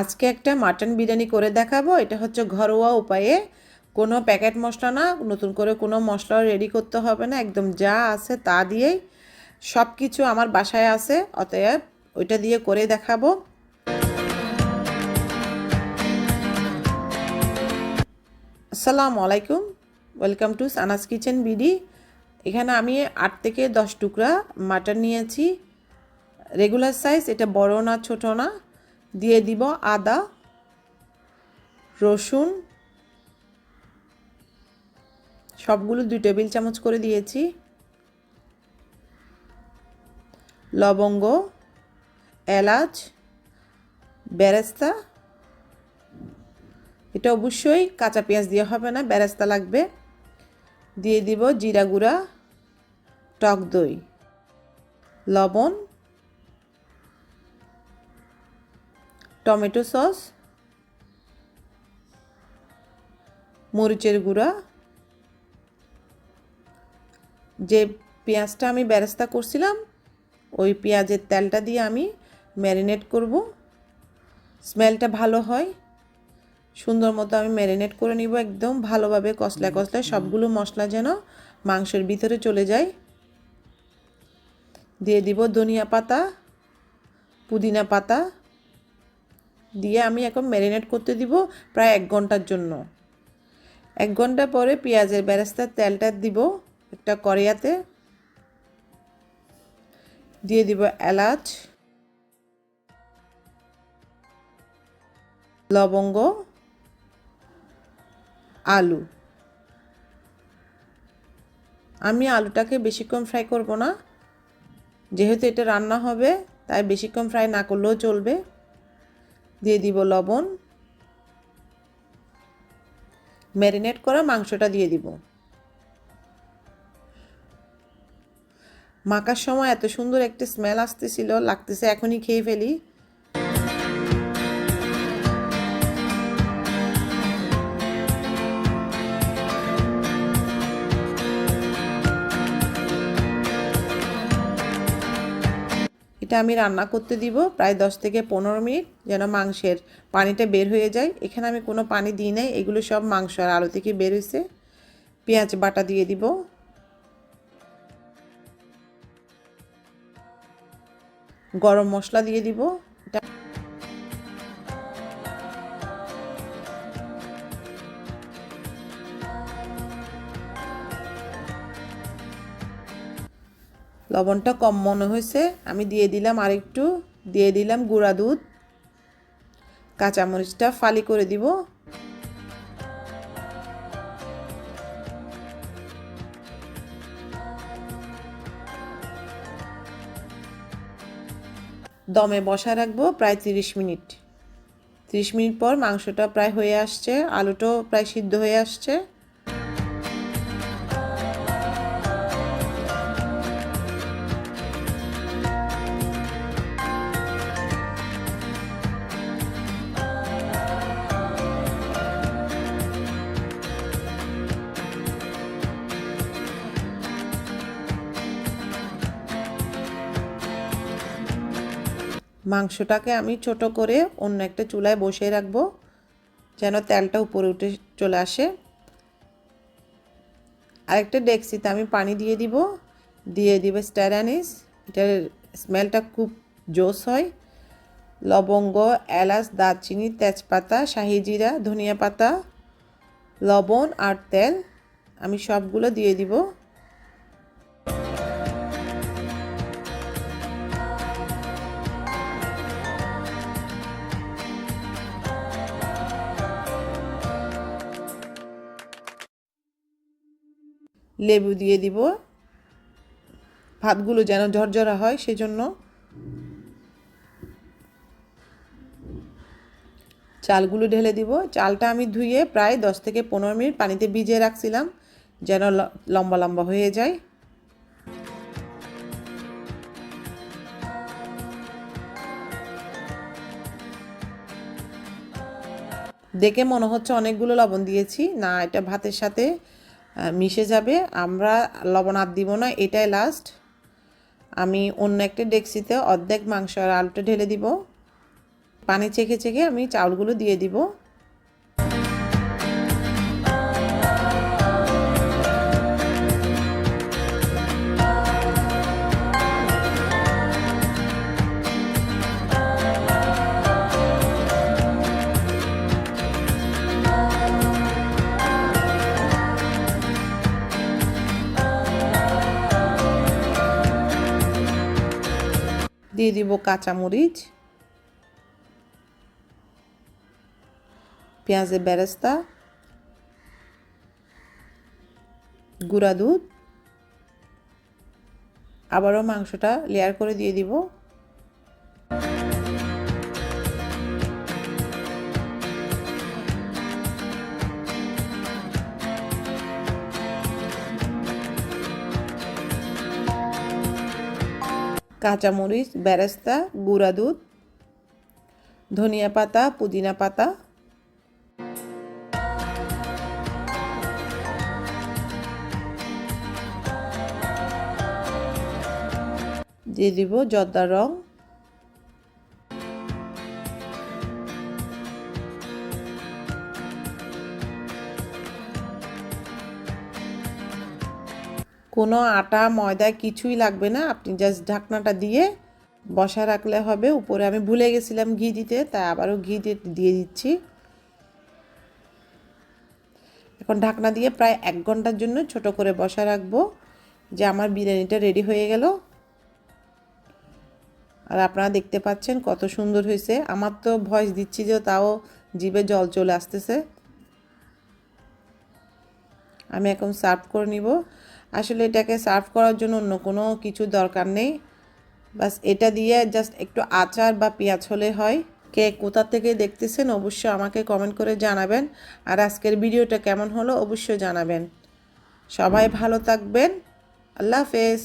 আজকে একটা মাটন বিরিয়ানি করে দেখাবো। এটা হচ্ছে ঘরোয়া উপায়ে। কোনো প্যাকেট মশলা না, নতুন করে কোনো মশলা রেডি করতে হবে না। একদম যা আছে তা দিয়েই সব কিছু আমার বাসায় আছে। অতএব ওইটা দিয়ে করে দেখাবো। আসসালামু আলাইকুম। Welcome to Sana's kitchen BD এখানে আমি আট থেকে দশ টুকরা মাটন নিয়েছি। রেগুলার সাইজ এটা বড় না, ছোট না। দিয়ে দিব আদা, রসুন, সবগুলো দুই টেবিল চামচ করে দিয়েছি, লবঙ্গ, এলাচ, বেরেস্তা। এটা অবশ্যই কাঁচা পেঁয়াজ দিয়ে হবে না, বেরেস্তা লাগবে। দিয়ে দিব জিরা গুঁড়া, টক দই, লবণ টমেটো সস মরিচের গুঁড়া যে পেঁয়াজটা আমি বেরেস্তা করছিলাম ওই পেঁয়াজের তেলটা দিয়ে আমি ম্যারিনেট করব। স্মেলটা ভালো হয় সুন্দর মতো আমি ম্যারিনেট করে নিব একদম ভালোভাবে কষলায় কষলায় সবগুলো মশলা যেন মাংসের ভিতরে চলে যায়। দিয়ে দিব ধনিয়া পাতা পুদিনা পাতা দিয়ে আমি এখন ম্যারিনেট করতে দিব প্রায় এক ঘণ্টার জন্য। এক ঘণ্টা পরে পেঁয়াজের বেরেস্তার তেলটা দিব একটা কড়াইয়াতে দিয়ে দিব এলাচ, লবঙ্গ, আলু। আমি আলুটাকে বেশিক্ষণ ফ্রাই করব না। যেহেতু এটা রান্না হবে, তাই বেশিক্ষণ ফ্রাই না করলেও চলবে। দিয়ে দিব লবণ। ম্যারিনেট করা মাংসটা দিয়ে দিব। মাখার সময় এত সুন্দর একটা স্মেল আসতেছিল, লাগতেছে এখনই খেয়ে ফেলি। এটা আমি রান্না করতে দিব, প্রায় দশ থেকে পনেরো মিনিট, যেন মাংসের পানিটা বের হয়ে যায়। এখানে আমি কোনো পানি দিই নাই, এগুলো সব মাংস আর আলু থেকে বের হয়েছে। পেঁয়াজ বাটা দিয়ে দিব। গরম মশলা দিয়ে দিব। লবণটা কম মনে হয়েছে। আমি দিয়ে দিলাম আরেকটু, দিয়ে দিলাম গুঁড়া দুধ। কাঁচামরিচটা ফালি করে দিব। দমে বসা রাখব প্রায় তিরিশ মিনিট। তিরিশ মিনিট পর মাংসটা প্রায় হয়ে আসছে, আলুটাও প্রায় সিদ্ধ হয়ে আসছে। মাংসটাকে আমি ছোট করে অন্য একটা চুলায় বসিয়ে রাখব, যেন তেলটা উপরে উঠে চলে আসে। আরেকটা ডেক্সিতে আমি পানি দিয়ে দিব দিয়ে দিব স্ট্যারানিস এটার স্মেলটা খুব জোস হয়। লবঙ্গ, এলাচ, দারচিনি, তেজপাতা, শাহি জিরা, ধনিয়া পাতা, লবণ আর তেল আমি সবগুলো দিয়ে দিব। লেবু দিয়ে দিব। ভাতগুলো যেন ঝরঝরা হয়, সেজন্য চালগুলো ঢেলে দিব। চালটা আমি ধুয়ে প্রায় দশ থেকে পনেরো মিনিট পানিতে ভিজিয়ে রাখছিলাম, যেন লম্বা লম্বা হয়ে যায়। দেখে মনে হচ্ছে অনেকগুলো লবণ দিয়েছি। না, এটা ভাতের সাথে মিশে যাবে। আমরা লবণ আর দিব না, এটাই লাস্ট আমি অন্য একটা ডেক্সিতে অর্ধেক মাংস আর আলুটা ঢেলে দিব। পানি চেখে চেখে আমি চাউলগুলো দিয়ে দিব। দিয়ে দিব কাঁচামরিচ পেঁয়াজের বেরেস্তা গুঁড়া দুধ আবারও মাংসটা লেয়ার করে দিয়ে দিব। কাঁচামরিচ বেরেস্তা গুঁড়া দুধ ধনিয়া পাতা পুদিনা পাতা। দিয়ে দিব জর্দার রং। কোনো আটা, ময়দা কিছুই লাগবে না। আপনি জাস্ট ঢাকনাটা দিয়ে বসা রাখলে হবে। উপরে আমি ভুলে গেছিলাম ঘি দিতে, তাই আবারও ঘি দিয়ে দিচ্ছি। এখন ঢাকনা দিয়ে প্রায় এক ঘণ্টার জন্য ছোট করে বসা রাখব। যে আমার বিরিয়ানিটা রেডি হয়ে গেল। আর আপনারা দেখতে পাচ্ছেন কত সুন্দর হয়েছে। আমার তো ভয়েস দিচ্ছি যে তাও জিভে জল চলে আসতেছে। আমি এখন সার্ভ করে নিব। আসলে এটাকে সার্ভ করার জন্য অন্য কোনো কিছু দরকার নেই। বাস এটা দিয়ে জাস্ট একটু আচার বা পেঁয়াজ হলে হয়। কে কোথা থেকে দেখতেছেন অবশ্যই আমাকে কমেন্ট করে জানাবেন। আর আজকের ভিডিওটা কেমন হলো অবশ্যই জানাবেন। সবাই ভালো থাকবেন। আল্লাহ হাফেজ।